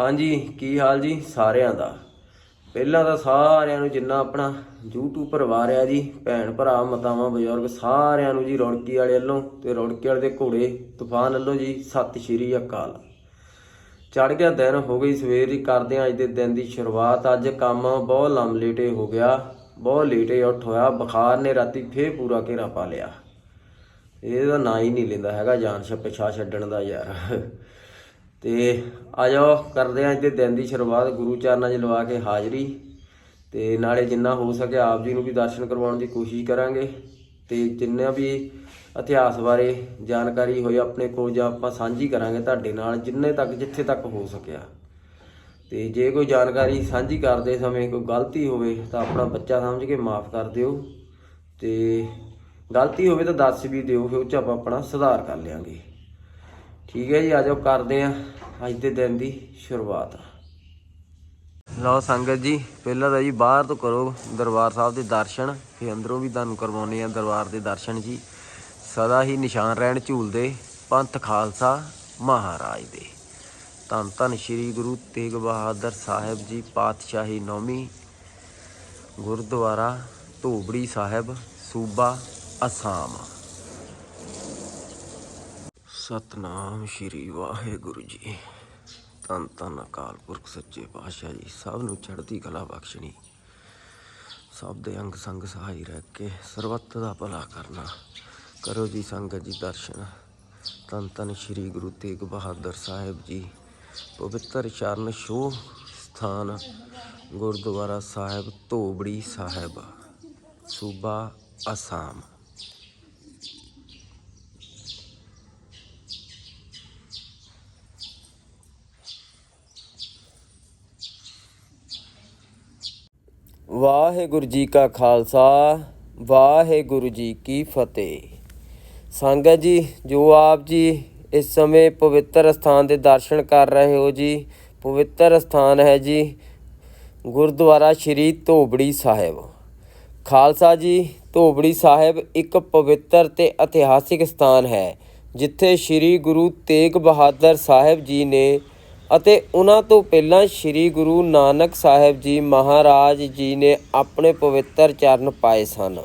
ਹਾਂਜੀ, ਕੀ ਹਾਲ ਜੀ? ਸਾਰਿਆਂ ਦਾ। ਪਹਿਲਾਂ ਤਾਂ ਸਾਰਿਆਂ ਨੂੰ ਜਿੰਨਾ ਆਪਣਾ YouTube ਪਰਿਵਾਰ ਆ ਜੀ, ਭੈਣ ਭਰਾ, ਮਾਤਾਵਾਂ, ਬਜ਼ੁਰਗ, ਸਾਰਿਆਂ ਨੂੰ ਜੀ ਰੌਣਕੀ ਵਾਲੇ ਵੱਲੋਂ ਤੇ ਰੌਣਕੀ ਵਾਲੇ ਦੇ ਘੋੜੇ, ਤੂਫਾਨ ਵੱਲੋਂ ਜੀ, ਸਤਿ ਸ਼੍ਰੀ ਅਕਾਲ। ਚੜ ਗਿਆ ਦਿਨ, ਹੋ ਗਈ ਸਵੇਰ ਹੀ ਕਰਦੇ ਹਾਂ ਅੱਜ ਦੇ ਦਿਨ ਦੀ ਸ਼ੁਰੂਆਤ। ਅੱਜ ਕੰਮ ਬਹੁਤ ਲੰਮ ਲੇਟੇ ਹੋ ਗਿਆ, ਬਹੁਤ ਲੇਟੇ ਉੱਠ ਹੋਇਆ, ਬੁਖਾਰ ਨੇ ਰਾਤੀ ਫੇਰ ਪੂਰਾ ਘੇਰਾ ਪਾ ਲਿਆ। ਇਹਦਾ ਨਾਂ ਹੀ ਨਹੀਂ ਲੈਂਦਾ ਹੈਗਾ, ਜਾਨ ਛ ਪਿਛਾ ਛੱਡਣ ਦਾ ਯਾਰ। ਤੇ ਆ ਜਾਓ, ਕਰਦੇ ਆਂ ਅੱਜ ਦੇ ਦਿਨ ਦੀ ਸ਼ੁਰੂਆਤ, ਗੁਰੂ ਚਰਨਾਂ 'ਚ ਲਵਾ ਕੇ ਹਾਜ਼ਰੀ। ਤੇ ਨਾਲੇ ਜਿੰਨਾ ਹੋ ਸਕਿਆ ਆਪ ਜੀ ਨੂੰ ਵੀ ਦਰਸ਼ਨ ਕਰਵਾਉਣ ਦੀ ਕੋਸ਼ਿਸ਼ ਕਰਾਂਗੇ। ਤੇ ਜਿੰਨਾ ਵੀ ਇਤਿਹਾਸ ਬਾਰੇ ਜਾਣਕਾਰੀ ਹੋਈ ਆਪਣੇ ਕੋਲ ਜਾਂ ਆਪਾਂ ਸਾਂਝੀ ਕਰਾਂਗੇ ਤੁਹਾਡੇ ਨਾਲ, ਜਿੰਨੇ ਤੱਕ ਜਿੱਥੇ ਤੱਕ ਹੋ ਸਕਿਆ। ਤੇ ਜੇ ਕੋਈ ਜਾਣਕਾਰੀ ਸਾਂਝੀ ਕਰਦੇ ਸਮੇਂ ਕੋਈ ਗਲਤੀ ਹੋਵੇ ਤਾਂ ਆਪਣਾ ਬੱਚਾ ਸਮਝ ਕੇ ਮਾਫ ਕਰ ਦਿਓ। ਤੇ ਗਲਤੀ ਹੋਵੇ ਤਾਂ ਦੱਸ ਵੀ ਦਿਓ, ਫਿਰ ਉਹ 'ਚ ਆਪਾਂ ਆਪਣਾ ਸੁਧਾਰ ਕਰ ਲਿਆਂਗੇ। ਠੀਕ ਹੈ ਜੀ ਆਜੋ ਕਰਦੇ ਆਂ ਅੱਜ ਦੇ ਦਿਨ ਦੀ ਸ਼ੁਰੂਆਤ। ਲਓ ਸੰਗਤ ਜੀ, ਪਹਿਲਾਂ ਤਾਂ ਜੀ ਬਾਹਰ ਤੋਂ ਕਰੋ ਦਰਬਾਰ ਸਾਹਿਬ ਦੇ ਦਰਸ਼ਨ, ਫਿਰ ਅੰਦਰੋਂ ਵੀ ਤੁਹਾਨੂੰ ਕਰਵਾਉਣੇ ਆ ਦਰਬਾਰ ਦੇ ਦਰਸ਼ਨ ਜੀ। ਸਦਾ ਹੀ ਨਿਸ਼ਾਨ ਰਹਿਣ ਝੂਲਦੇ ਪੰਥ ਖਾਲਸਾ ਮਹਾਰਾਜ ਦੇ। ਧੰਨ ਧੰਨ ਸ੍ਰੀ ਗੁਰੂ ਤੇਗ ਬਹਾਦਰ ਸਾਹਿਬ ਜੀ, ਪਾਤਸ਼ਾਹੀ ਨੌਵੀਂ, ਗੁਰਦੁਆਰਾ ਧੂਬੜੀ ਸਾਹਿਬ, ਸੂਬਾ ਅਸਾਮ। ਸਤਨਾਮ ਸ਼੍ਰੀ ਵਾਹਿਗੁਰੂ ਜੀ। ਧੰਨ ਧੰਨ ਅਕਾਲ ਪੁਰਖ ਸੱਚੇ ਪਾਤਸ਼ਾਹ ਜੀ, ਸਭ ਨੂੰ ਚੜ੍ਹਦੀ ਕਲਾ ਬਖਸ਼ਣੀ। ਸਭ ਦੇ ਅੰਗ ਸੰਗ ਸਹਾਈ ਰਹਿ ਕੇ ਸਰਬੱਤ ਦਾ ਭਲਾ ਕਰਨਾ। ਕਰੋ ਜੀ ਸੰਗਤ ਜੀ ਦਰਸ਼ਨ। ਧੰਨ ਧੰਨ ਸ਼੍ਰੀ ਗੁਰੂ ਤੇਗ ਬਹਾਦਰ ਸਾਹਿਬ ਜੀ। ਪਵਿੱਤਰ ਚਰਨ ਛੋਹ ਸਥਾਨ ਗੁਰਦੁਆਰਾ ਸਾਹਿਬ ਧੋਬੜੀ ਸਾਹਿਬ। ਸੂਬਾ ਅਸਾਮ। ਵਾਹਿਗੁਰੂ ਜੀ ਕਾ ਖਾਲਸਾ, ਵਾਹਿਗੁਰੂ ਜੀ ਕੀ ਫਤਿਹ। ਸੰਗਤ ਜੀ, ਜੋ ਆਪ ਜੀ ਇਸ ਸਮੇਂ ਪਵਿੱਤਰ ਸਥਾਨ ਦੇ ਦਰਸ਼ਨ ਕਰ ਰਹੇ ਹੋ ਜੀ, ਪਵਿੱਤਰ ਸਥਾਨ ਹੈ ਜੀ, ਗੁਰਦੁਆਰਾ ਸ਼੍ਰੀ ਧੋਬੜੀ ਸਾਹਿਬ। ਖਾਲਸਾ ਜੀ, ਧੋਬੜੀ ਸਾਹਿਬ ਇੱਕ ਪਵਿੱਤਰ ਤੇ ਇਤਿਹਾਸਿਕ ਸਥਾਨ ਹੈ, ਜਿੱਥੇ ਸ਼੍ਰੀ ਗੁਰੂ ਤੇਗ ਬਹਾਦਰ ਸਾਹਿਬ ਜੀ ਨੇ ਅਤੇ ਉਹਨਾਂ ਤੋਂ ਪਹਿਲਾਂ ਸ਼੍ਰੀ ਗੁਰੂ ਨਾਨਕ ਸਾਹਿਬ ਜੀ ਮਹਾਰਾਜ ਜੀ ਨੇ ਆਪਣੇ ਪਵਿੱਤਰ ਚਰਨ ਪਾਏ ਸਨ।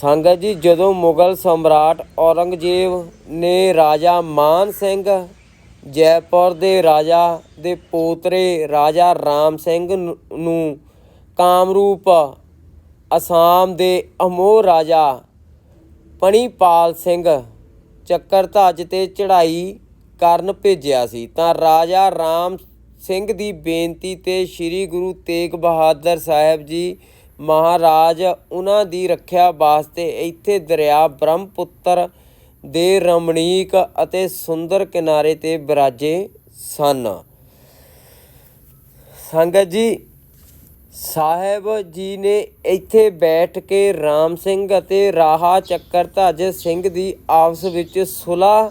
ਸੰਗਤ ਜੀ, ਜਦੋਂ ਮੁਗਲ ਸਮਰਾਟ ਔਰੰਗਜ਼ੇਬ ਨੇ ਰਾਜਾ ਮਾਨ ਸਿੰਘ, ਜੈਪੁਰ ਦੇ ਰਾਜਾ ਦੇ ਪੋਤਰੇ ਰਾਜਾ ਰਾਮ ਸਿੰਘ ਨੂੰ- ਕਾਮਰੂਪ ਅਸਾਮ ਦੇ ਅਮੋਹ ਰਾਜਾ ਪਣੀਪਾਲ ਸਿੰਘ ਚੱਕਰਧਾਜ ਤੇ ਚੜ੍ਹਾਈ ਕਰਨ ਭੇਜਿਆ ਸੀ, ਤਾਂ ਰਾਜਾ ਰਾਮ ਸਿੰਘ ਦੀ ਬੇਨਤੀ ਤੇ ਸ੍ਰੀ ਗੁਰੂ ਤੇਗ ਬਹਾਦਰ ਸਾਹਿਬ ਜੀ ਮਹਾਰਾਜ ਉਹਨਾਂ ਦੀ ਰੱਖਿਆ ਵਾਸਤੇ ਇੱਥੇ ਦਰਿਆ ਬ੍ਰਹਮਪੁੱਤਰ ਦੇ ਰਮਣੀਕ ਅਤੇ ਸੁੰਦਰ ਕਿਨਾਰੇ ਤੇ ਬਿਰਾਜੇ ਸਨ। ਸੰਗਤ ਜੀ, ਸਾਹਿਬ ਜੀ ਨੇ ਇੱਥੇ ਬੈਠ ਕੇ ਰਾਮ ਸਿੰਘ ਅਤੇ ਰਾਹਾ ਚੱਕਰਧੱਜ ਸਿੰਘ ਦੀ ਆਪਸ ਵਿੱਚ ਸੁਲ੍ਹਾ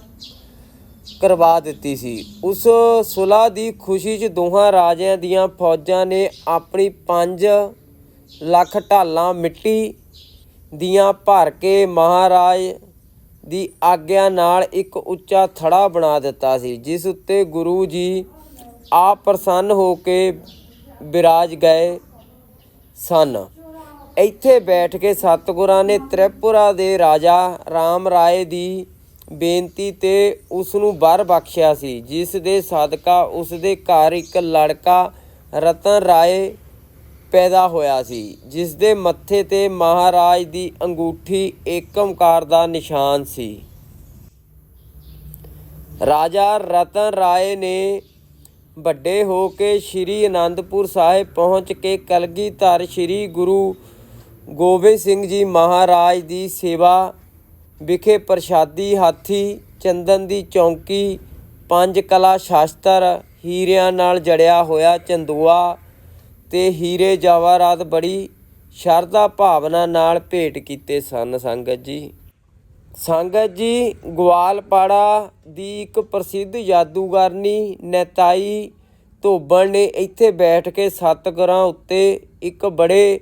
ਕਰਵਾ ਦਿੱਤੀ ਸੀ। ਉਸ ਸੁਲ੍ਹਾ ਦੀ ਖੁਸ਼ੀ 'ਚ ਦੋਹਾਂ ਰਾਜਿਆਂ ਦੀਆਂ ਫੌਜਾਂ ਨੇ ਆਪਣੀ 5 ਲੱਖ ਢਾਲਾਂ ਮਿੱਟੀ ਦੀਆਂ ਭਰ ਕੇ ਮਹਾਰਾਜ ਦੀ ਆਗਿਆ ਨਾਲ ਇੱਕ ਉੱਚਾ ਥੜਾ ਬਣਾ ਦਿੱਤਾ ਸੀ, ਜਿਸ ਉੱਤੇ ਗੁਰੂ ਜੀ ਆਪ ਪ੍ਰਸੰਨ ਹੋ ਕੇ ਬਿਰਾਜ ਗਏ ਸਨ। ਇੱਥੇ ਬੈਠ ਕੇ ਸਤਿਗੁਰਾਂ ਨੇ ਤ੍ਰਿਪੁਰਾ ਦੇ ਰਾਜਾ ਰਾਮ ਰਾਏ ਦੀ ਬੇਨਤੀ ਤੇ ਉਸ ਨੂੰ ਵਰ ਬਖਸ਼ਿਆ ਸੀ, ਜਿਸ ਦੇ ਸਦਕਾ ਉਸ ਦੇ ਘਰ ਇੱਕ ਲੜਕਾ ਰਤਨ ਰਾਏ ਪੈਦਾ ਹੋਇਆ ਸੀ ਜਿਸ ਦੇ ਮੱਥੇ ਤੇ ਮਹਾਰਾਜ ਦੀ ਅੰਗੂਠੀ ਏਕਮਕਾਰ ਦਾ ਨਿਸ਼ਾਨ ਸੀ। ਰਾਜਾ ਰਤਨ ਰਾਏ ਨੇ ਵੱਡੇ ਹੋ ਕੇ ਸ੍ਰੀ ਅਨੰਦਪੁਰ ਸਾਹਿਬ ਪਹੁੰਚ ਕੇ ਕਲਗੀਧਰ ਸ੍ਰੀ ਗੁਰੂ ਗੋਬਿੰਦ ਸਿੰਘ ਜੀ ਮਹਾਰਾਜ ਦੀ ਸੇਵਾ ਵਿਖੇ ਪ੍ਰਸ਼ਾਦੀ, ਹਾਥੀ, ਚੰਦਨ ਦੀ ਚੌਂਕੀ, ਪੰਜ ਕਲਾ ਸ਼ਾਸਤਰ, ਹੀਰਿਆਂ ਨਾਲ ਜੜਿਆ ਹੋਇਆ ਚੰਦੂਆ ਤੇ ਹੀਰੇ ਜਵਾਹਰਾਤ ਬੜੀ ਸ਼ਰਧਾ ਭਾਵਨਾ ਨਾਲ ਭੇਟ ਕੀਤੇ ਸਨ ਸੰਗਤ ਜੀ। ਸੰਗਤ ਜੀ, ਗਵਾਲਪਾੜਾ ਦੀ ਇੱਕ ਪ੍ਰਸਿੱਧ ਜਾਦੂਗਰਨੀ ਨੈਤਾਈ ਧੋਬਣ ਨੇ ਇੱਥੇ ਬੈਠ ਕੇ ਸਤਿਗੁਰਾਂ ਉੱਤੇ ਇੱਕ ਬੜੇ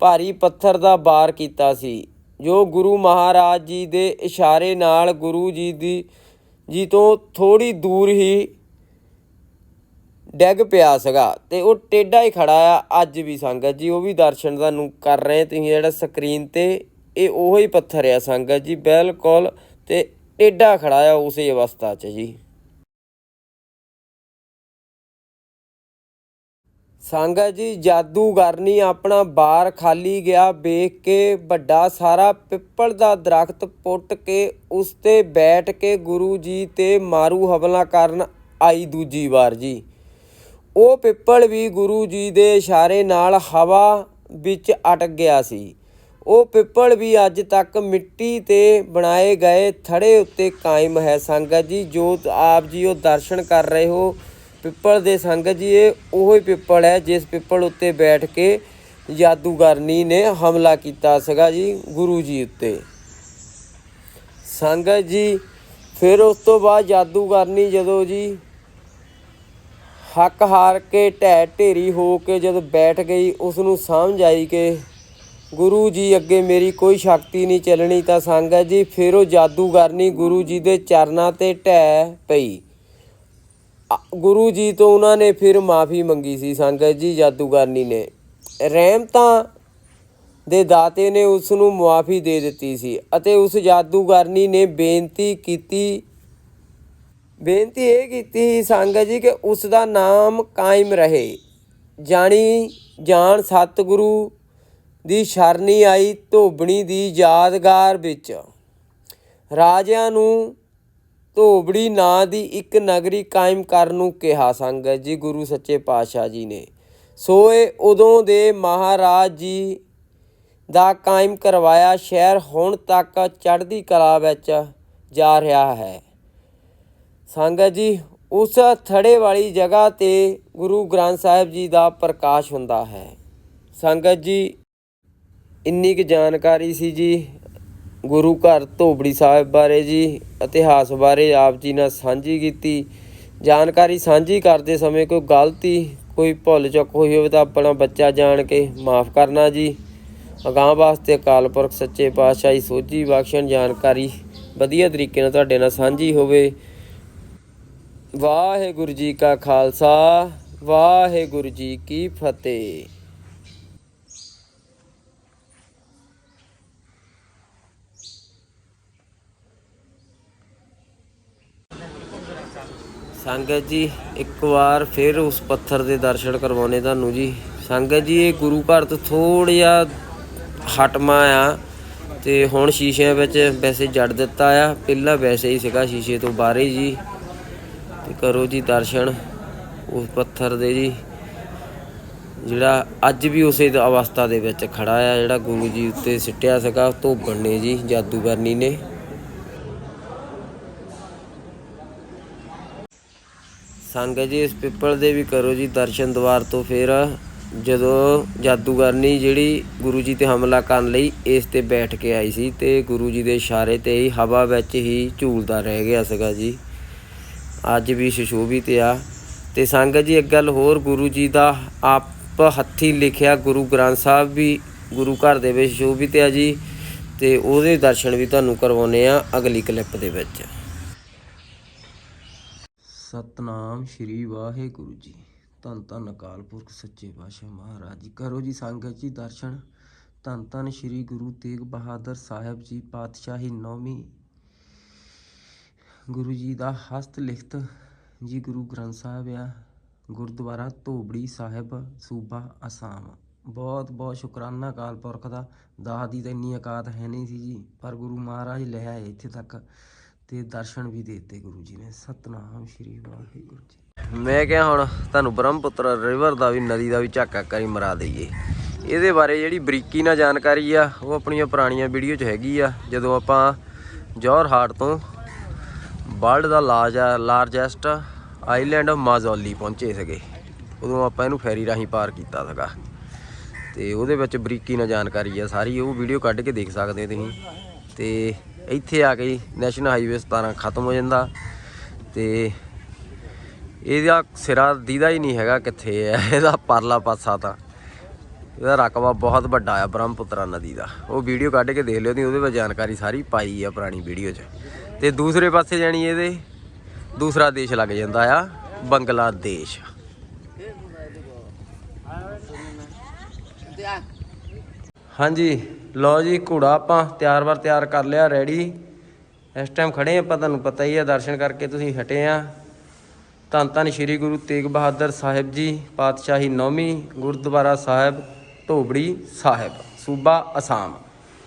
ਭਾਰੀ ਪੱਥਰ ਦਾ ਵਾਰ ਕੀਤਾ ਸੀ। ਜੋ ਗੁਰੂ ਮਹਾਰਾਜ ਜੀ ਦੇ ਇਸ਼ਾਰੇ ਨਾਲ ਗੁਰੂ ਜੀ ਦੀ, ਜੀ ਤੋਂ ਥੋੜੀ ਦੂਰ ਹੀ ਡੈਗ ਪਿਆ ਸੀਗਾ ਤੇ ਉਹ ਟੇਡਾ ਹੀ ਖੜਾ ਆ, ਅੱਜ ਵੀ ਸੰਗਤ ਜੀ, ਉਹ ਵੀ ਦਰਸ਼ਨ ਤੁਹਾਨੂੰ ਕਰ ਰਹੇ ਤੁਸੀਂ ਜਿਹੜਾ ਸਕਰੀਨ ਤੇ, ਇਹ ਉਹੀ ਪੱਥਰ ਆ ਸੰਗਤ ਜੀ, ਬਿਲਕੁਲ ਤੇ ਟੇਡਾ ਖੜਾ ਆ ਉਸੇ ਅਵਸਥਾ 'ਚ ਜੀ। ਸੰਗਤ ਜੀ ਜਾਦੂਗਰਨੀ ਆਪਣਾ ਬਾਰ ਖਾਲੀ ਗਿਆ। ਵੇਖ ਕੇ ਵੱਡਾ ਸਾਰਾ ਪਿੱਪਲ ਦਾ ਦਰਖਤ ਪੁੱਟ ਕੇ ਉਸ ਤੇ ਬੈਠ ਕੇ ਗੁਰੂ ਜੀ ਤੇ ਮਾਰੂ ਹਮਲਾ ਕਰਨ ਆਈ ਦੂਜੀ ਵਾਰ ਜੀ। ਉਹ ਪਿੱਪਲ ਵੀ ਗੁਰੂ ਜੀ ਦੇ ਇਸ਼ਾਰੇ ਨਾਲ ਹਵਾ ਵਿੱਚ ਅਟਕ ਗਿਆ ਸੀ। ਉਹ ਪਿੱਪਲ ਵੀ ਅੱਜ ਤੱਕ ਮਿੱਟੀ ਤੇ ਬਣਾਏ ਗਏ ਥੜੇ ਉੱਤੇ ਕਾਇਮ ਹੈ। ਸੰਗਤ ਜੀ, ਜੋ ਆਪ ਜੀ ਉਹ ਦਰਸ਼ਨ ਕਰ ਰਹੇ ਹੋ ਪਿੱਪਲ ਦੇ ਸੰਗਤ ਜੀ, ਇਹ ਉਹੋ ਹੀ ਪਿੱਪਲ ਹੈ ਜਿਸ ਪਿੱਪਲ ਉੱਤੇ ਬੈਠ ਕੇ ਜਾਦੂਗਰਨੀ ਨੇ ਹਮਲਾ ਕੀਤਾ ਸੀਗਾ ਜੀ ਗੁਰੂ ਜੀ ਉੱਤੇ। ਸੰਗਤ ਜੀ, ਫਿਰ ਉਸ ਤੋਂ ਬਾਅਦ ਜਾਦੂਗਰਨੀ ਜਦੋਂ ਜੀ ਹੱਕ ਹਾਰ ਕੇ ਢਹਿ ਢੇਰੀ ਹੋ ਕੇ ਜਦ ਬੈਠ ਗਈ ਉਸ ਨੂੰ ਸਮਝ ਆਈ ਕਿ ਗੁਰੂ ਜੀ ਅੱਗੇ ਮੇਰੀ ਕੋਈ ਸ਼ਕਤੀ ਨਹੀਂ ਚੱਲਣੀ ਤਾਂ ਸੰਗਤ ਜੀ, ਫਿਰ ਉਹ ਜਾਦੂਗਰਨੀ ਗੁਰੂ ਜੀ ਦੇ ਚਰਨਾਂ ਤੇ ਢਹਿ ਪਈ। ਗੁਰੂ ਜੀ ਤੋਂ ਉਹਨਾਂ ਨੇ ਫਿਰ ਮਾਫੀ ਮੰਗੀ ਸੀ, ਸੰਗਤ ਜੀ, ਜਾਦੂਗਰਨੀ ਨੇ। ਰਹਿਮਤਾਂ ਦੇ ਦਾਤੇ ਨੇ ਉਸ ਨੂੰ ਮੁਆਫੀ ਦੇ ਦਿੱਤੀ ਸੀ ਅਤੇ ਉਸ ਜਾਦੂਗਰਨੀ ਨੇ ਬੇਨਤੀ ਕੀਤੀ। ਬੇਨਤੀ ਇਹ ਕੀਤੀ ਸੀ, ਸੰਗਤ ਜੀ, ਕਿ ਉਸ ਦਾ ਨਾਮ ਕਾਇਮ ਰਹੇ। ਜਾਣੀ ਜਾਣ ਸਤਿਗੁਰੂ ਦੀ ਸ਼ਰਨੀ ਆਈ ਧੋਬਣੀ ਦੀ ਯਾਦਗਾਰ ਵਿੱਚ। ਰਾਜਿਆਂ ਨੂੰ ਧੋਬੜੀ ਨਾਂ ਦੀ ਇੱਕ ਨਗਰੀ ਕਾਇਮ ਕਰਨ ਨੂੰ ਕਿਹਾ ਸੰਗਤ ਜੀ ਗੁਰੂ ਸੱਚੇ ਪਾਤਸ਼ਾਹ ਜੀ ਨੇ। ਸੋ ਇਹ ਉਦੋਂ ਦੇ ਮਹਾਰਾਜ ਜੀ ਦਾ ਕਾਇਮ ਕਰਵਾਇਆ ਸ਼ਹਿਰ ਹੁਣ ਤੱਕ ਚੜ੍ਹਦੀ ਕਲਾ ਵਿੱਚ ਜਾ ਰਿਹਾ ਹੈ। ਸੰਗਤ ਜੀ, ਉਸ ਥੜੇ ਵਾਲੀ ਜਗ੍ਹਾ ਤੇ ਗੁਰੂ ਗ੍ਰੰਥ ਸਾਹਿਬ ਜੀ ਦਾ ਪ੍ਰਕਾਸ਼ ਹੁੰਦਾ ਹੈ। ਸੰਗਤ ਜੀ, ਇੰਨੀ ਕੁ ਜਾਣਕਾਰੀ ਸੀ ਜੀ। ਗੁਰੂ ਘਰ ਧੋਬੜੀ ਸਾਹਿਬ ਬਾਰੇ ਜੀ, ਇਤਿਹਾਸ ਬਾਰੇ ਆਪ ਜੀ ਨਾਲ ਸਾਂਝੀ ਕੀਤੀ। ਜਾਣਕਾਰੀ ਸਾਂਝੀ ਕਰਦੇ ਸਮੇਂ ਕੋਈ ਗਲਤੀ, ਕੋਈ ਭੁੱਲ ਚੁੱਕ ਹੋਈ ਹੋਵੇ ਤਾਂ ਆਪਣਾ ਬੱਚਾ ਜਾਣ ਕੇ ਮਾਫ ਕਰਨਾ ਜੀ। ਅਗਾਂਹ ਵਾਸਤੇ ਅਕਾਲ ਪੁਰਖ, ਸੱਚੇ ਪਾਤਸ਼ਾਹ ਜੀ ਸੋਝੀ ਬਖਸ਼ਣ ਜਾਣਕਾਰੀ ਵਧੀਆ ਤਰੀਕੇ ਨਾਲ ਤੁਹਾਡੇ ਨਾਲ ਸਾਂਝੀ ਹੋਵੇ। ਵਾਹਿਗੁਰੂ ਜੀ ਕਾ ਖਾਲਸਾ, ਵਾਹਿਗੁਰੂ ਜੀ ਕੀ ਫਤਿਹ। ਸੰਗਤ ਜੀ, ਇੱਕ ਵਾਰ ਫਿਰ ਉਸ ਪੱਥਰ ਦੇ ਦਰਸ਼ਨ ਕਰਵਾਉਣੇ ਤੁਹਾਨੂੰ ਜੀ। ਸੰਗਤ ਜੀ, ਇਹ ਗੁਰੂ ਘਰ ਤੋਂ ਥੋੜ੍ਹਾ ਜਿਹਾ ਹਟਮਾ ਆ ਤੇ ਹੁਣ ਸ਼ੀਸ਼ਿਆਂ ਵਿੱਚ ਵੈਸੇ ਜੜ ਦਿੱਤਾ ਆ। ਪਹਿਲਾਂ ਵੈਸੇ ਹੀ ਸੀਗਾ ਸ਼ੀਸ਼ੇ ਤੋਂ ਬਾਹਰੇ ਜੀ। ਤੇ ਕਰੋ ਜੀ ਦਰਸ਼ਨ ਉਸ ਪੱਥਰ ਦੇ ਜੀ, ਜਿਹੜਾ ਅੱਜ ਵੀ ਉਸੇ ਅਵਸਥਾ ਦੇ ਵਿੱਚ ਖੜਾ ਆ, ਜਿਹੜਾ ਗੁਰੂ ਜੀ ਉੱਤੇ ਸਿੱਟਿਆ ਸੀਗਾ, ਧੋਬਣ ਨੇ ਜੀ, ਜਾਦੂਗਰਨੀ ਨੇ। ਸੰਗਤ ਜੀ, ਇਸ ਪਿੱਪਲ ਦੇ ਵੀ ਕਰੋ ਜੀ ਦਰਸ਼ਨ ਦੁਆਰ ਤੋਂ ਫਿਰ। ਜਦੋਂ ਜਾਦੂਗਰਨੀ ਜਿਹੜੀ ਗੁਰੂ ਜੀ ਤੇ ਹਮਲਾ ਕਰਨ ਲਈ ਇਸ ਤੇ ਬੈਠ ਕੇ ਆਈ ਸੀ ਤੇ ਗੁਰੂ ਜੀ ਦੇ ਇਸ਼ਾਰੇ ਤੇ ਹੀ ਹਵਾ ਵਿੱਚ ਹੀ ਝੂਲਦਾ ਰਹਿ ਗਿਆ ਸੀਗਾ ਜੀ। ਅੱਜ ਵੀ ਸੁਸ਼ੋਭਿਤ ਆ। ਤੇ ਸੰਗਤ ਜੀ, ਇੱਕ ਗੱਲ ਹੋਰ, ਗੁਰੂ ਜੀ ਦਾ ਆਪ ਹੱਥੀ ਲਿਖਿਆ ਗੁਰੂ ਗ੍ਰੰਥ ਸਾਹਿਬ ਵੀ ਗੁਰੂ ਘਰ ਦੇ ਵਿੱਚ ਸੁਸ਼ੋਭਿਤ ਆ ਜੀ। ਤੇ ਉਹਦੇ ਦਰਸ਼ਨ ਵੀ ਤੁਹਾਨੂੰ ਕਰਵਾਉਨੇ ਆ ਅਗਲੀ ਕਲਿੱਪ ਦੇ ਵਿੱਚ। ਸਤਨਾਮ ਸ਼੍ਰੀ ਵਾਹਿਗੁਰੂ ਜੀ। ਧੰਨ ਧੰਨ ਅਕਾਲ ਪੁਰਖ ਸੱਚੇ ਪਾਤਸ਼ਾਹ ਮਹਾਰਾਜ ਜੀ। ਕਰੋ ਜੀ ਸੰਗਤ ਜੀ ਦਰਸ਼ਨ। ਧੰਨ ਧੰਨ ਸ਼੍ਰੀ ਗੁਰੂ ਤੇਗ ਬਹਾਦਰ ਸਾਹਿਬ ਜੀ ਪਾਤਸ਼ਾਹੀ ਨੌਵੀਂ। ਗੁਰੂ ਜੀ ਦਾ ਹਸਤ ਲਿਖਤ ਜੀ ਗੁਰੂ ਗ੍ਰੰਥ ਸਾਹਿਬ ਆ। ਗੁਰਦੁਆਰਾ ਧੋਬੜੀ ਸਾਹਿਬ, ਸੂਬਾ ਅਸਾਮ। ਬਹੁਤ ਬਹੁਤ ਸ਼ੁਕਰਾਨਾ ਅਕਾਲ ਪੁਰਖ ਦਾ। ਦਾਸ ਦੀ ਤਾਂ ਇੰਨੀ ਔਕਾਤ ਹੈ ਨਹੀਂ ਸੀ ਜੀ। ਪਰ ਗੁਰੂ ਮਹਾਰਾਜ ਲੈ ਆਏ ਇੱਥੇ ਤੱਕ। ਤੇ ਦਰਸ਼ਨ ਵੀ ਦੇ ਦਿੱਤੇ ਗੁਰੂ ਜੀ ਨੇ। ਸਤਨਾਮ ਸ਼੍ਰੀ ਵਾਹਿਗੁਰੂ ਜੀ। ਮੈਂ ਕਿਹਾ ਹੁਣ ਤੁਹਾਨੂੰ ਬ੍ਰਹਮਪੁੱਤਰ ਰਿਵਰ ਦਾ ਵੀ, ਨਦੀ ਦਾ ਵੀ ਝਾਕਾ ਕਰੀ ਮਰਾ ਦਈਏ। ਇਹਦੇ ਬਾਰੇ ਜਿਹੜੀ ਬਰੀਕੀ ਨਾਲ ਜਾਣਕਾਰੀ ਆ, ਉਹ ਆਪਣੀਆਂ ਪੁਰਾਣੀਆਂ ਵੀਡੀਓ 'ਚ ਹੈਗੀ ਆ। ਜਦੋਂ ਆਪਾਂ ਜੌਹਰ ਹਾਟ ਤੋਂ ਵਰਲਡ ਦਾ ਲਾਰਜ, ਲਾਰਜੈਸਟ ਆਈਲੈਂਡ ਮਾਜ਼ੌਲੀ ਪਹੁੰਚੇ ਸੀਗੇ, ਉਦੋਂ ਆਪਾਂ ਇਹਨੂੰ ਫੈਰੀ ਰਾਹੀਂ ਪਾਰ ਕੀਤਾ ਸੀਗਾ। ਤੇ ਉਹਦੇ ਵਿੱਚ ਬਰੀਕੀ ਨਾਲ ਜਾਣਕਾਰੀ ਆ ਸਾਰੀ, ਉਹ ਵੀਡੀਓ ਕੱਢ ਕੇ ਦੇਖ ਸਕਦੇ ਤੁਸੀਂ। ਤੇ ਇੱਥੇ ਆ ਕੇ ਨੈਸ਼ਨਲ ਹਾਈਵੇ 17 ਖਤਮ ਹੋ ਜਾਂਦਾ ਤੇ ਇਹਦਾ ਸਿਰਾ ਦੀਦਾ ਹੀ ਨਹੀਂ ਹੈਗਾ ਕਿੱਥੇ ਹੈ। ਇਹਦਾ ਪਰਲਾ ਪਾਸਾ ਤਾਂ ਇਹਦਾ ਰਕਬਾ ਬਹੁਤ ਵੱਡਾ ਆ ਬ੍ਰਹਮਪੁੱਤਰਾ ਨਦੀ ਦਾ। ਉਹ ਵੀਡੀਓ ਕੱਢ ਕੇ ਦੇਖ ਲਿਓ ਤੁਸੀਂ ਉਹਦੇ ਵਿੱਚ ਜਾਣਕਾਰੀ ਸਾਰੀ ਪਾਈ ਆ ਪੁਰਾਣੀ ਵੀਡੀਓ 'ਚ। ਤੇ ਦੂਸਰੇ ਪਾਸੇ ਜਾਣੀ ਇਹਦੇ, ਦੂਸਰਾ ਦੇਸ਼ ਲੱਗ ਜਾਂਦਾ ਆ, ਬੰਗਲਾਦੇਸ਼। ਹਾਂਜੀ, ਲਓ ਜੀ, ਘੋੜਾ ਆਪਾਂ ਤਿਆਰ ਵਾਰ ਤਿਆਰ ਕਰ ਲਿਆ ਰੈਡੀ ਇਸ ਟਾਈਮ ਖੜੇ ਆਪਾਂ, ਤੁਹਾਨੂੰ ਪਤਾ ਹੀ ਆ, ਦਰਸ਼ਨ ਕਰਕੇ ਤੁਸੀਂ ਹਟੇ ਆ। ਧੰਨ ਧੰਨ ਸ੍ਰੀ ਗੁਰੂ ਤੇਗ ਬਹਾਦਰ ਸਾਹਿਬ ਜੀ, ਪਾਤਸ਼ਾਹੀ ਨੌਵੀਂ, ਗੁਰਦੁਆਰਾ ਸਾਹਿਬ ਢੋਬੜੀ ਸਾਹਿਬ, ਸੂਬਾ ਅਸਾਮ।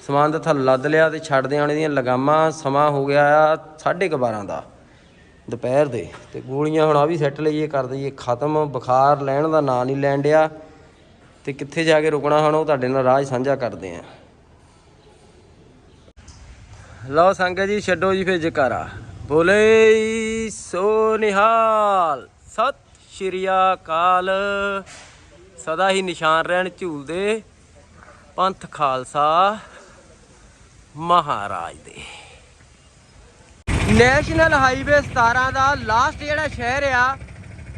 ਸਮਾਨ ਥੱਲ ਲੱਦ ਲਿਆ ਤੇ ਛੱਡਦੇ ਆਉਣੇ ਦੀਆਂ ਲਗਾਮਾਂ, ਸਮਾਂ ਹੋ ਗਿਆ ਆ 12:30 ਦਾ। ਦੁਪਹਿਰ ਦੇ, ਤੇ ਗੋਲੀਆਂ ਹੁਣ ਆ ਵੀ ਸੈੱਟ ਲਈਏ, ਕਰ ਦਈਏ ਖਤਮ, ਬੁਖਾਰ, ਲੈਣ ਦਾ ਨਾਂ ਨਹੀਂ ਲੈਣ ਡਿਆ। ਤੇ ਕਿੱਥੇ ਜਾ ਕੇ ਰੁਕਣਾ ਹੁਣ ਉਹ ਤੁਹਾਡੇ ਨਾਲ ਰਾਹ ਸਾਂਝਾ ਕਰਦੇ ਆਂ। ਲਓ ਸੰਗਤ ਜੀ, ਛੱਡੋ ਜੀ ਫਿਰ ਜਕਾਰਾ। ਬੋਲੇ ਸੋ ਨਿਹਾਲ, ਸਤਿ ਸ਼੍ਰੀ ਅਕਾਲ। ਸਦਾ ਹੀ ਨਿਸ਼ਾਨ ਰਹਿਣ ਝੂਲਦੇ ਪੰਥ ਖਾਲਸਾ ਮਹਾਰਾਜ ਦੇ। ਨੈਸ਼ਨਲ ਹਾਈਵੇ 17 ਦਾ ਲਾਸਟ ਜਿਹੜਾ ਸ਼ਹਿਰ ਆ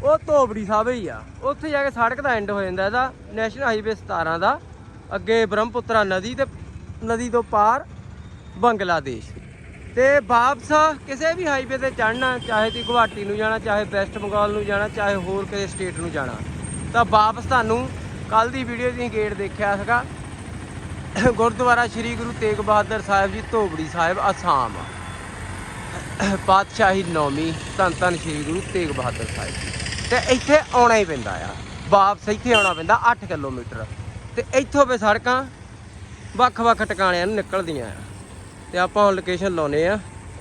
ਉਹ ਧੋਬੜੀ ਸਾਹਿਬ ਹੀ ਆ। ਉੱਥੇ ਜਾ ਕੇ ਸੜਕ ਦਾ ਐਂਡ ਹੋ ਜਾਂਦਾ ਇਹਦਾ ਨੈਸ਼ਨਲ ਹਾਈਵੇ 17 ਦਾ। ਅੱਗੇ ਬ੍ਰਹਮਪੁੱਤਰਾ ਨਦੀ ਤੇ, ਨਦੀ ਤੋਂ ਪਾਰ ਬੰਗਲਾਦੇਸ਼। ਤੇ ਵਾਪਸ ਕਿਸੇ ਵੀ ਹਾਈਵੇ ਤੇ ਚੜਨਾ ਚਾਹੇ ਤੁਸੀਂ ਗੁਹਾਟੀ ਨੂੰ ਜਾਣਾ, ਚਾਹੇ ਵੈਸਟ ਬੰਗਾਲ ਨੂੰ ਜਾਣਾ, ਚਾਹੇ ਹੋਰ ਕਿਸੇ ਸਟੇਟ ਨੂੰ ਜਾਣਾ, ਤਾਂ ਵਾਪਸ ਤੁਹਾਨੂੰ ਕੱਲ ਦੀ ਵੀਡੀਓ ਤੁਸੀਂ ਗੇਟ ਦੇਖਿਆ ਸੀਗਾ। ਗੁਰਦੁਆਰਾ ਸ੍ਰੀ ਗੁਰੂ ਤੇਗ ਬਹਾਦਰ ਸਾਹਿਬ ਜੀ, ਧੋਬੜੀ ਸਾਹਿਬ ਆਸਾਮ ਪਾਤਸ਼ਾਹੀ ਨੌਮੀ ਧੰਨ ਧੰਨ ਸ੍ਰੀ ਗੁਰੂ ਤੇਗ ਬਹਾਦਰ ਸਾਹਿਬ ਜੀ। ਤੇ ਇੱਥੇ ਆਉਣਾ ਹੀ ਪੈਂਦਾ ਆ। ਵਾਪਸ ਇੱਥੇ ਆਉਣਾ ਪੈਂਦਾ 8 ਕਿਲੋਮੀਟਰ। ਤੇ ਇੱਥੋਂ ਵੀ ਸੜਕਾਂ ਵੱਖ-ਵੱਖ ਟਿਕਾਣਿਆਂ ਨੂੰ ਨਿਕਲਦੀਆਂ ਆ। ਤੇ ਆਪਾਂ ਹੁਣ ਲੋਕੇਸ਼ਨ ਲਾਉਨੇ ਆ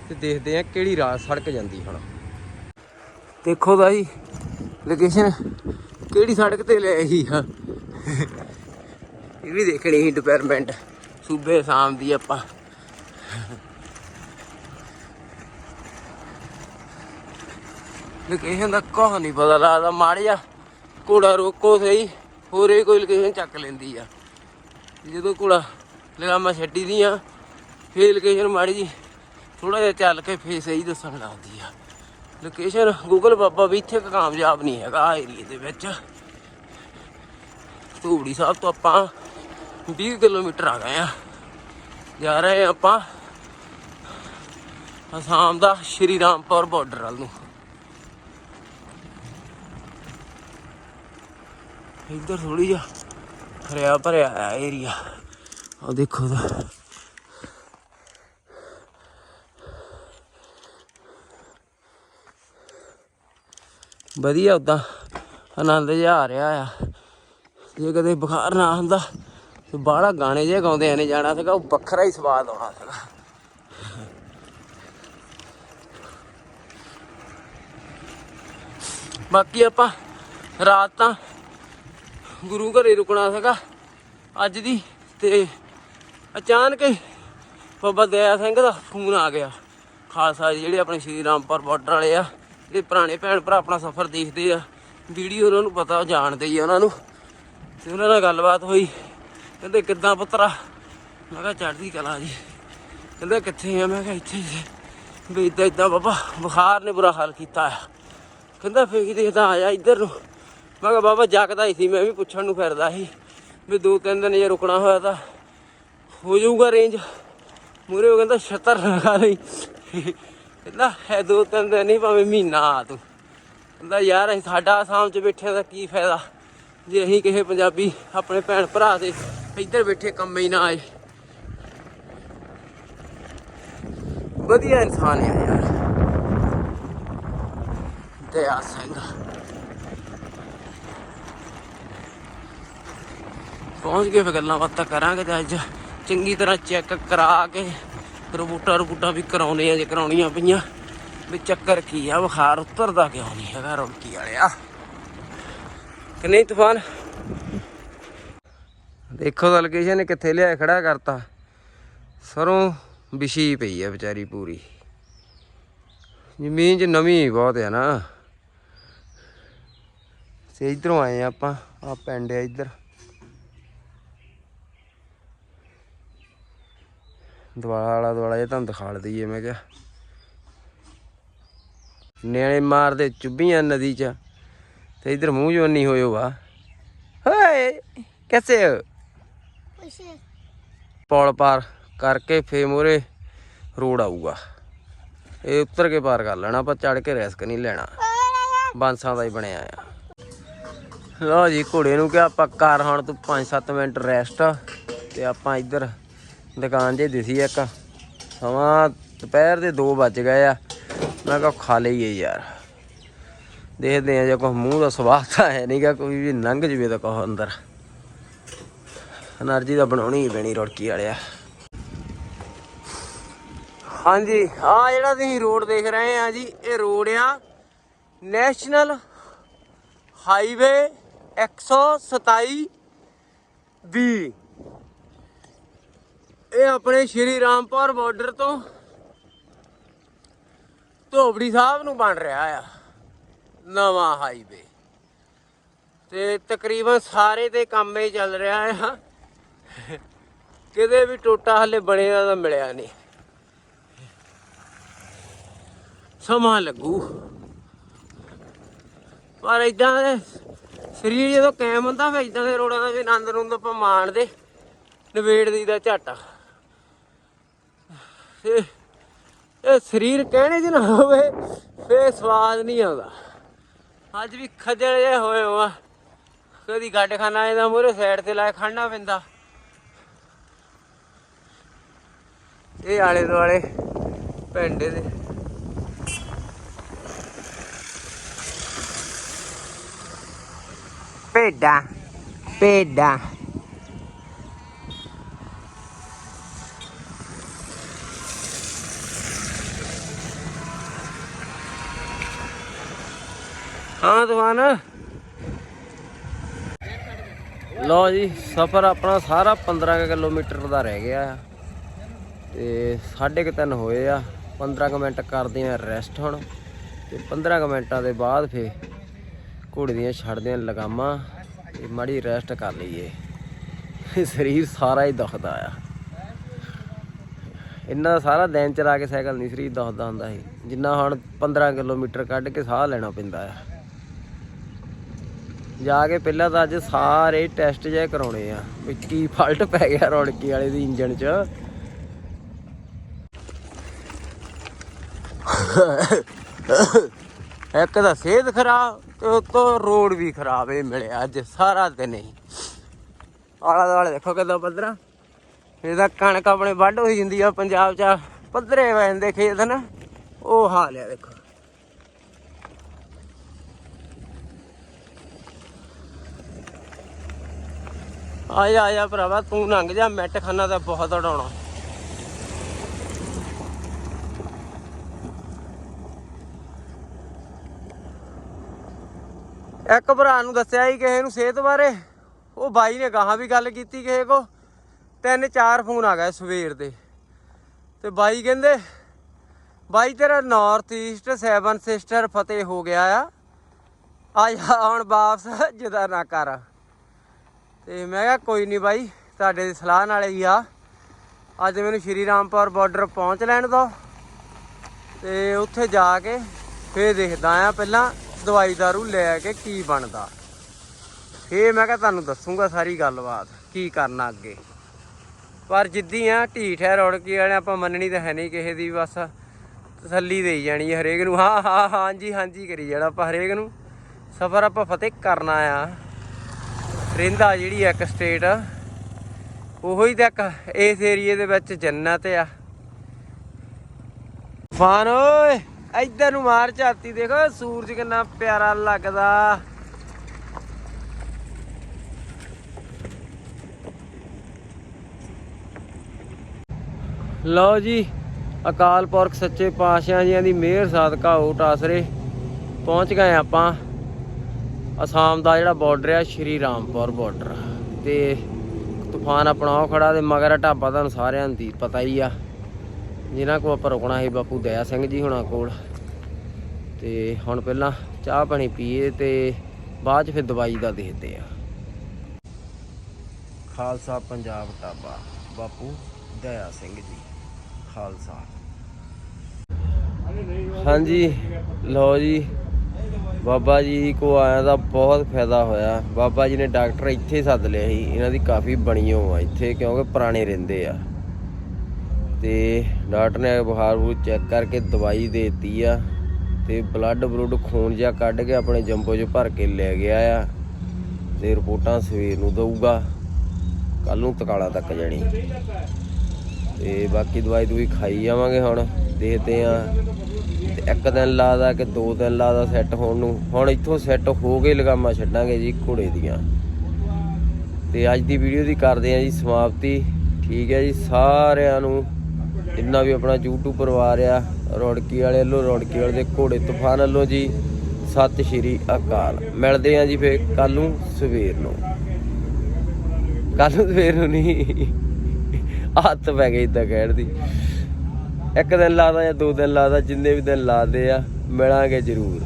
ਤੇ ਦੇਖਦੇ ਆ ਕਿਹੜੀ ਰਾਹ ਸੜਕ ਜਾਂਦੀ ਹੁਣ। ਦੇਖੋ ਦਾ ਜੀ ਲੋਕੇਸ਼ਨ ਕਿਹੜੀ ਸੜਕ ਤੇ ਲੈ ਆਈ ਹਾਂ ਇਹ ਵੀ ਦੇਖਣੀ ਸੀ ਡਿਪਾਰਟਮੈਂਟ ਸੂਬੇ ਸ਼ਾਮ ਦੀ ਆਪਾਂ। ਲੋਕੇਸ਼ਨ ਦਾ ਕੋਹ ਨਹੀਂ ਪਤਾ ਲੱਗਦਾ ਮਾੜਿਆ ਘੋੜਾ ਰੋਕੋ ਸਹੀ, ਹੋਰ ਇਹ ਕੋਈ ਲੋਕੇਸ਼ਨ ਚੱਕ ਲੈਂਦੀ ਆ। ਜਦੋਂ ਘੋੜਾ ਲਗਾਮਾ ਛੱਡੀ ਦੀਆਂ ਫੇਰ ਲੋਕੇਸ਼ਨ ਮਾੜੀ ਜੀ ਥੋੜਾ ਜਿਹਾ ਚੱਲ ਕੇ ਫੇਰ ਸਹੀ ਦੱਸਣ ਲੱਗਦੀ ਆ। ਲੋਕੇਸ਼ਨ ਗੂਗਲ ਬਾਬਾ ਵੀ ਇੱਥੇ ਕਾਮਯਾਬ ਨਹੀਂ ਹੈਗਾ ਆ ਏਰੀਏ ਦੇ ਵਿੱਚ। ਧੂੜੀ ਸਾਹਿਬ ਤੋਂ ਆਪਾਂ 20 ਕਿਲੋਮੀਟਰ ਆ ਗਏ ਆ। ਜਾ ਰਹੇ ਆ ਆਪਾਂ ਅਸਾਮ ਦਾ ਸ਼੍ਰੀ ਰਾਮਪੁਰ ਬਾਰਡਰ ਵੱਲ ਨੂੰ। ਇੱਧਰ ਥੋੜੀ ਜਿਹਾ ਹਰਿਆ ਭਰਿਆ ਹੈ ਏਰੀਆ ਆ ਦੇਖੋ ਦਾ ਵਧੀਆ ਉਦਾਂ ਆਨੰਦ ਜਿਹਾ ਆ ਰਿਹਾ ਆ। ਜੇ ਕਦੇ ਬੁਖਾਰ ਨਾ ਹੁੰਦਾ, ਤੇ ਬਾਹਲਾ ਗਾਣੇ ਜੇ ਗਾਉਂਦੇ ਨੇ ਜਾਣਾ ਸੀਗਾ, ਉਹ ਵੱਖਰਾ ਹੀ ਸਵਾਦ ਆਉਣਾ ਸੀਗਾ। ਬਾਕੀ ਆਪਾਂ ਰਾਤ ਤਾਂ ਗੁਰੂ ਘਰੇ ਰੁਕਣਾ ਸੀਗਾ ਅੱਜ ਦੀ ਤੇ ਅਚਾਨਕ ਹੀ ਬਾਬਾ ਦਇਆ ਸਿੰਘ ਦਾ ਫੋਨ ਆ ਗਿਆ। ਖਾਲਸਾ ਜੀ ਜਿਹੜੇ ਆਪਣੇ ਸ਼੍ਰੀ ਰਾਮਪੁਰ ਬਾਰਡਰ ਵਾਲੇ ਆ, ਜਿਹੜੇ ਪੁਰਾਣੇ ਭੈਣ ਭਰਾ ਆਪਣਾ ਸਫ਼ਰ ਦੇਖਦੇ ਆ, ਵੀਡੀਓ ਉਹਨਾਂ ਨੂੰ ਪਤਾ ਜਾਣਦੇ ਹੀ ਆ ਉਹਨਾਂ ਨੂੰ। ਤੇ ਉਹਨਾਂ ਨਾਲ ਗੱਲਬਾਤ ਹੋਈ, ਕਹਿੰਦੇ ਕਿੱਦਾਂ ਪੁੱਤਰਾ? ਮੈਂ ਕਿਹਾ ਚੜ੍ਹਦੀ ਕਲਾ ਜੀ। ਕਹਿੰਦੇ ਕਿੱਥੇ ਆ? ਮੈਂ ਕਿਹਾ ਇੱਥੇ ਹੀ ਵੀ ਇਦਾਂ ਇਦਾਂ ਬਾਬਾ, ਬੁਖਾਰ ਨੇ ਬੁਰਾ ਹਾਲ ਕੀਤਾ ਆ। ਕਹਿੰਦਾ ਫੇਰ ਕੀ ਦੇਖਦਾ ਆਇਆ ਇੱਧਰ ਨੂੰ। ਮੈਂ ਕਿਹਾ, ਬਾਬਾ, ਜਾਗਦਾ ਹੀ ਸੀ, ਮੈਂ ਵੀ ਪੁੱਛਣ ਨੂੰ ਫਿਰਦਾ ਸੀ ਵੀ ਦੋ ਤਿੰਨ ਦਿਨ ਜੇ ਰੁਕਣਾ ਹੋਇਆ ਤਾਂ ਹੋ ਜਾਊਗਾ ਰੇਂਜ ਮੂਰੇ ਉਹ ਕਹਿੰਦਾ, ਛੱਤਰ ਲਗਾ ਲਈ। ਕਹਿੰਦਾ, ਹੈ ਦੋ ਤਿੰਨ ਦਿਨ ਨਹੀਂ ਭਾਵੇਂ ਮਹੀਨਾ ਆ ਤੂੰ। ਕਹਿੰਦਾ, ਯਾਰ, ਅਸੀਂ ਸਾਡਾ ਆਸਾਮ 'ਚ ਬੈਠਿਆਂ ਦਾ ਕੀ ਫਾਇਦਾ? ਜੇ ਅਸੀਂ ਕਿਸੇ ਪੰਜਾਬੀ ਆਪਣੇ ਭੈਣ ਭਰਾ ਦੇ ਇੱਧਰ ਬੈਠੇ ਕੰਮ ਹੀ ਨਾ ਆਏ। ਵਧੀਆ ਇਨਸਾਨ ਹੈ ਯਾਰ। ਦਇਆ ਸਿੰਘ। ਪਹੁੰਚ ਗਏ, ਫਿਰ ਗੱਲਾਂ ਬਾਤਾਂ ਕਰਾਂਗੇ ਤੇ ਅੱਜ ਚੰਗੀ ਤਰ੍ਹਾਂ ਚੈੱਕ ਕਰਾ ਕੇ ਰਬੂਟਾ ਰਬੂਟਾ ਵੀ ਕਰਾਉਣੇ ਆ ਜੇ ਕਰਾਉਣੀਆਂ ਪਈਆਂ। ਵੀ ਚੱਕਰ ਕੀ ਆ, ਬੁਖਾਰ ਉਤਰਦਾ ਕਿਉਂ ਨਹੀਂ ਹੈਗਾ ਰੌਣਕੀ ਵਾਲਿਆ। ਕਿ ਨਹੀਂ ਤੂਫਾਨ? ਦੇਖੋ ਤਾਂ ਲੋਕੇਸ਼ਨ ਨੇ ਕਿੱਥੇ ਲਿਆ ਖੜਾ ਕਰਤਾ। ਸਰੋਂ ਵਿਛੀ ਪਈ ਆ ਵਿਚਾਰੀ ਪੂਰੀ। ਜ਼ਮੀਨ 'ਚ ਨਵੀਂ ਬਹੁਤ ਆ ਨਾ। ਤੇ ਇਧਰੋਂ ਆਏ ਆ ਆਪਾਂ ਆ ਪਿੰਡ ਆ ਇੱਧਰ। ਦਵਾਲਾ ਵਾਲਾ ਦਵਾਲਾ ਇਹ ਤੁਹਾਨੂੰ ਦਿਖਾ ਦਈਏ ਮੈਂ ਕਿਹਾ। ਨਿਆਣੇ ਮਾਰਦੇ ਚੁੱਭੀਆਂ ਨਦੀ 'ਚ ਤੇ ਇਧਰ ਮੂੰਹ ਜਵਨੀ ਹੋਇਓ ਵਾ। ਹਏ ਹੋ कैसे ਪੌਲ ਪਾਰ ਕਰਕੇ ਫੇ ਮੂਹਰੇ ਰੋਡ ਆਊਗਾ। ਇਹ ਉੱਤਰ ਕੇ ਪਾਰ ਕਰ ਲੈਣਾ ਆਪਾਂ ਚੜ ਕੇ ਰਿਸਕ ਨਹੀਂ ਲੈਣਾ। ਬਾਂਸਾਂ ਦਾ ਹੀ ਬਣਿਆ ਆ। ਲਓ ਜੀ ਘੋੜੇ ਨੂੰ ਕਿਹਾ ਆਪਾਂ ਕਰ ਹੁਣ ਤੂੰ 5-7 ਮਿੰਟ ਰੈਸਟ ਤੇ ਆਪਾਂ ਇੱਧਰ ਦੁਕਾਨ ਜੇ ਦਿਸੀ ਇੱਕ। ਸਮਾਂ ਦੁਪਹਿਰ ਦੇ 2 ਵੱਜ ਗਏ ਆ। ਮੈਂ ਕਿਹਾ ਖਾ ਲਈਏ ਯਾਰ। ਦੇਖਦੇ ਆ ਜੇ ਕੋਈ ਮੂੰਹ ਦਾ ਸਵਾਦ ਤਾਂ ਹੈ ਨਹੀਂ ਨਹੀਂਗਾ ਕੋਈ ਵੀ ਲੰਘ ਜਵੇ ਤਾਂ ਕੋ ਅੰਦਰ। ਅਨਰਜੀ ਤਾਂ ਬਣਾਉਣੀ ਹੀ ਪੈਣੀ ਰੜਕੀ ਵਾਲਿਆ। ਹਾਂਜੀ ਆ ਜਿਹੜਾ ਤੁਸੀਂ ਰੋਡ ਦੇਖ ਰਹੇ ਆ ਜੀ, ਇਹ ਰੋਡ ਆ ਨੈਸ਼ਨਲ ਹਾਈਵੇ 127 ਬੀ। ਇਹ ਆਪਣੇ ਸ਼੍ਰੀ ਰਾਮਪੁਰ ਬਾਰਡਰ ਤੋਂ ਧੋਬੜੀ ਸਾਹਿਬ ਨੂੰ ਬਣ ਰਿਹਾ ਆ, ਨਵਾਂ ਹਾਈਵੇ ਤੇ ਤਕਰੀਬਨ ਸਾਰੇ ਦੇ ਕੰਮ ਹੀ ਚੱਲ ਰਿਹਾ ਆ। ਕਿਤੇ ਵੀ ਟੋਟਾ ਹਲੇ ਬਣਿਆ ਤਾਂ ਮਿਲਿਆ ਨਹੀਂ। ਸਮਾਂ ਲੱਗੂ। ਪਰ ਇਦਾਂ ਦੇ ਸਰੀਰ ਜਦੋਂ ਕਾਇਮ ਹੁੰਦਾ ਫਿਰ ਇਦਾਂ ਦੇ ਰੋੜਾਂ ਦਾ ਵੀ ਆਨੰਦ ਨੂੰ ਆਪਾਂ ਮਾਣਦੇ। ਨਵੇੜ ਦੀ ਦਾ ਝਾਟਾ। ਤੇ ਇਹ ਸਰੀਰ ਕਹਿਣੇ ਚ ਨਾ ਹੋਵੇ ਫੇ ਸਵਾਦ ਨਹੀਂ ਆਉਂਦਾ। ਅੱਜ ਵੀ ਖੱਜਲ ਜੇ ਹੋਏ ਹੋਆ। ਕਦੀ ਗੱਡ ਖਾਣਾ ਇਹਦਾ ਮੂਰੇ ਸਾਈਡ ਤੇ ਲਾਇ ਖਾਣਾ ਪੈਂਦਾ। ਇਹ ਆਲੇ ਦੁਆਲੇ ਪਿੰਡ ਦੇ। ਭੇਡਾਂ ਭੇਡਾਂ। ਹਾਂ ਤੂਫਾਨ। ਲੋ ਜੀ, ਸਫ਼ਰ ਆਪਣਾ ਸਾਰਾ 15 ਕੁ ਕਿਲੋਮੀਟਰ ਦਾ ਰਹਿ ਗਿਆ। ਆ ਤੇ ਸਾਢੇ ਕੁ ਤਿੰਨ ਹੋਏ ਆ 15 ਕੁ ਮਿੰਟ ਕਰਦੇ ਆ ਰੈਸਟ ਹੁਣ। ਤੇ 15 ਕੁ ਮਿੰਟਾਂ ਦੇ ਬਾਅਦ ਫੇ ਘੋੜੇ ਦੀਆਂ ਛੱਡਦੇ ਆ ਲਗਾਮਾਂ ਤੇ ਮਾੜੀ ਰੈਸਟ ਕਰ ਲਈਏ। ਸਰੀਰ ਸਾਰਾ ਹੀ ਦੁਖਦਾ ਆ। ਇੰਨਾ ਸਾਰਾ ਦਿਨ ਚਲਾ ਕੇ ਸਾਈਕਲ ਨਹੀਂ ਸਰੀਰ ਦੁਖਦਾ ਹੁੰਦਾ ਸੀ। ਜਿੰਨਾ ਹੁਣ 15 ਕਿਲੋਮੀਟਰ ਕੱਢ ਕੇ ਸਾਹ ਲੈਣਾ ਪੈਂਦਾ ਆ। ਜਾ ਕੇ ਪਹਿਲਾਂ ਤਾਂ ਅੱਜ ਸਾਰੇ ਟੈਸਟ ਜੇ ਕਰਾਉਣੇ ਆ। ਵੀ ਕੀ ਫਾਲਟ ਪੈ ਗਿਆ ਰੌਣਕੀ ਵਾਲੇ ਦੀ ਇੰਜਨ 'ਚ। ਇੱਕ ਤਾਂ ਸਿਹਤ ਖਰਾਬ ਤੇ ਉਤੋਂ ਰੋਡ ਵੀ ਖਰਾਬ ਇਹ ਮਿਲਿਆ ਅੱਜ, ਸਾਰਾ ਦਿਨ ਹੀ। ਆਲਾ ਦੁਆਲੇ ਦੇਖੋ ਕਿਦਾਂ ਪੱਧਰਾ। ਇਹਦਾ ਕਣਕ ਆਪਣੇ ਵੱਢ ਹੋਈ ਜਾਂਦੀ ਆ, ਪੰਜਾਬ 'ਚ ਪੱਧਰੇ ਵੈਂਦੇ ਖੇਤ ਨਾ। ਉਹ ਹਾਲ ਆ ਦੇਖੋ। ਆ ਜਾ ਆ ਜਾ ਭਰਾਵਾ, ਤੂੰ ਲੰਘ ਜਾ ਮੈਟ ਖਾਨਾ ਤਾਂ ਬਹੁਤ ਉਡਾਉਣਾ। ਇੱਕ ਭਰਾ ਨੂੰ ਦੱਸਿਆ ਹੀ ਕਿਸੇ ਨੂੰ ਸਿਹਤ ਬਾਰੇ, ਉਹ ਬਾਈ ਨੇ ਗਾਹਾਂ ਵੀ ਗੱਲ ਕੀਤੀ ਕਿਸੇ ਕੋ ਤਿੰਨ ਚਾਰ ਫੋਨ ਆ ਗਏ ਸਵੇਰ ਦੇ। ਤੇ ਬਾਈ ਕਹਿੰਦੇ, ਬਾਈ ਤੇਰਾ ਨਾਰਥ ਈਸਟ ਸੈਵਨ ਸਿਸਟਰ ਫਤਿਹ ਹੋ ਗਿਆ ਆ ਆ ਹੁਣ ਵਾਪਸ, ਜਦਾ ਨਾ ਕਰ। ਤੇ ਮੈਂ ਕਿਹਾ ਕੋਈ ਨਹੀਂ ਬਾਈ, ਤੁਹਾਡੇ ਦੀ ਸਲਾਹ ਨਾਲ ਹੀ ਆ। ਅੱਜ ਮੈਨੂੰ ਸ਼੍ਰੀ ਰਾਮਪੁਰ ਬਾਰਡਰ ਪਹੁੰਚ ਲੈਣ ਦੋ। ਤੇ ਉੱਥੇ ਜਾ ਕੇ ਫੇਰ ਦੇਖਦਾ ਆ ਪਹਿਲਾਂ ਦਵਾਈ ਦਾਰੂ ਲੈ ਕੇ ਕੀ ਬਣਦਾ। ਫੇਰ ਮੈਂ ਕਿਹਾ ਤੁਹਾਨੂੰ ਦੱਸੂਗਾ ਸਾਰੀ ਗੱਲਬਾਤ, ਕੀ ਕਰਨਾ ਅੱਗੇ। ਪਰ ਜਿੱਦੀ ਆ, ਢੀਠ ਹੈ ਰੌੜਕੀ ਵਾਲੇ ਆਪਾਂ ਮੰਨਣੀ ਤਾਂ ਹੈ ਨਹੀਂ ਕਿਸੇ ਦੀ, ਬਸ ਤਸੱਲੀ ਦੇਈ ਜਾਣੀ ਹਰੇਕ ਨੂੰ। ਹਾਂ ਹਾਂ, ਹਾਂਜੀ ਹਾਂਜੀ ਕਰੀ ਜਾਣਾ ਆਪਾਂ ਹਰੇਕ ਨੂੰ। ਸਫ਼ਰ ਆਪਾਂ ਫਤਿਹ ਕਰਨਾ ਆ। ਰਹਿੰਦਾ ਜਿਹੜੀ ਇੱਕ ਸਟੇਟ ਉਹੋ ਹੀ ਤੱਕ ਇਸ ਏਰੀਏ ਦੇ ਵਿੱਚ ਜੰਨਤ ਆ। ਫਾਨ ਓਏ, ਇੱਧਰ ਨੂੰ ਮਾਰ ਝਾਤੀ, ਦੇਖੋ, ਸੂਰਜ ਕਿੰਨਾ ਪਿਆਰਾ ਲੱਗਦਾ। ਲਓ ਜੀ, ਅਕਾਲ ਪੁਰਖ ਸੱਚੇ ਪਾਤਸ਼ਾਹ ਜੀਆਂ ਦੀ ਮਿਹਰ, ਸਾਦਕਾ ਓਟ ਆਸਰੇ ਪਹੁੰਚ ਗਏ ਆਪਾਂ। ਅਸਾਮ ਦਾ ਜਿਹੜਾ ਬਾਰਡਰ ਆ, ਸ਼੍ਰੀ ਰਾਮਪੁਰ ਬਾਰਡਰ ਤੇ ਤੂਫਾਨ ਆਪਣਾ ਉਹ ਖੜਾ ਤੇ ਮਗਰ ਢਾਬਾ ਤੁਹਾਨੂੰ ਸਾਰਿਆਂ ਨੂੰ ਦੀ ਪਤਾ ਹੀ ਆ। ਜਿਨ੍ਹਾਂ ਕੋ ਆਪਾਂ ਰੁਕਣਾ ਸੀ, ਬਾਪੂ ਦਇਆ ਸਿੰਘ ਜੀ ਹੁਣਾਂ ਕੋਲ। ਤੇ ਹੁਣ ਪਹਿਲਾਂ ਚਾਹ ਪਾਣੀ ਪੀਏ ਤੇ ਬਾਅਦ ਚ ਫਿਰ ਦਵਾਈ ਦਾ ਦੇਖਦੇ ਆ। ਖਾਲਸਾ ਪੰਜਾਬ ਢਾਬਾ, ਬਾਪੂ ਦਇਆ ਸਿੰਘ ਜੀ, ਖਾਲਸਾ। ਹਾਂਜੀ, ਲਓ ਜੀ। ਬਾਬਾ ਜੀ ਕੋ ਆਇਆ ਦਾ ਬਹੁਤ ਫਾਇਦਾ ਹੋਇਆ। ਬਾਬਾ ਜੀ ਨੇ ਡਾਕਟਰ ਇੱਥੇ ਸੱਦ ਲਿਆ ਸੀ। ਇਹਨਾਂ ਦੀ ਕਾਫੀ ਬਣੀ ਹੋ ਆ ਇੱਥੇ, ਕਿਉਂਕਿ ਪੁਰਾਣੇ ਰਹਿੰਦੇ ਆ। ਤੇ ਡਾਕਟਰ ਨੇ ਬੁਖਾਰ ਬੂ ਚੈੱਕ ਕਰਕੇ ਦਵਾਈ ਦੇਤੀ ਆ ਤੇ ਬਲੱਡ ਬਲੂਡ ਖੂਨ ਜਿਹਾ ਕੱਢ ਕੇ ਆਪਣੇ ਜੰਬੋ 'ਚ ਭਰ ਕੇ ਲੈ ਗਿਆ ਆ ਤੇ ਰਿਪੋਰਟਾਂ ਸਵੇਰ ਨੂੰ ਦਊਗਾ। ਕੱਲ ਨੂੰ ਤਕਾਲਾ ਤੱਕ ਜਾਣੀ। ਤੇ ਬਾਕੀ ਦਵਾਈ ਦੂਈ ਖਾਈ ਜਾਵਾਂਗੇ ਹੁਣ ਦੇਖਦੇ ਆ। ਤੇ ਇੱਕ ਦਿਨ ਲਾਦਾ ਕਿ ਦੋ ਦਿਨ ਲਾਦਾ ਸੈੱਟ ਹੋਣ ਨੂੰ। ਹੁਣ ਇੱਥੋਂ ਸੈੱਟ ਹੋ ਗਏ ਲਗਾਮਾ ਛੱਡਾਂਗੇ ਜੀ ਘੋੜੇ ਦੀਆਂ। ਤੇ ਅੱਜ ਦੀ ਵੀਡੀਓ ਦੀ ਕਰਦੇ ਆ ਜੀ ਸਮਾਪਤੀ। ਠੀਕ ਹੈ ਜੀ, ਸਾਰਿਆਂ ਨੂੰ ਜਿੰਨਾ ਵੀ ਆਪਣਾ YouTube ਪਰਿਵਾਰ ਆ ਰੌੜਕੀ ਵਾਲੇ ਵੱਲੋਂ ਰੌੜਕੀ ਵਾਲੇ ਦੇ ਘੋੜੇ ਤੂਫਾਨ ਵੱਲੋਂ ਜੀ, ਸਤਿ ਸ਼੍ਰੀ ਅਕਾਲ। ਮਿਲਦੇ ਆ ਜੀ ਫੇਰ ਕੱਲ ਨੂੰ ਸਵੇਰ ਨੂੰ। ਕੱਲ ਨੂੰ ਸਵੇਰ ਨੂੰ ਨਹੀਂ। ਹੱਥ ਪੈ ਗਈ ਇਦਾਂ ਕਹਿਣ ਦੀ। ਇੱਕ ਦਿਨ ਲਾਦਾ ਜਾਂ ਦੋ ਦਿਨ ਲਾਦਾ, ਜਿੰਨੇ ਵੀ ਦਿਨ ਲਾਦੇ ਆ, ਮਿਲਾਂਗੇ ਜ਼ਰੂਰ।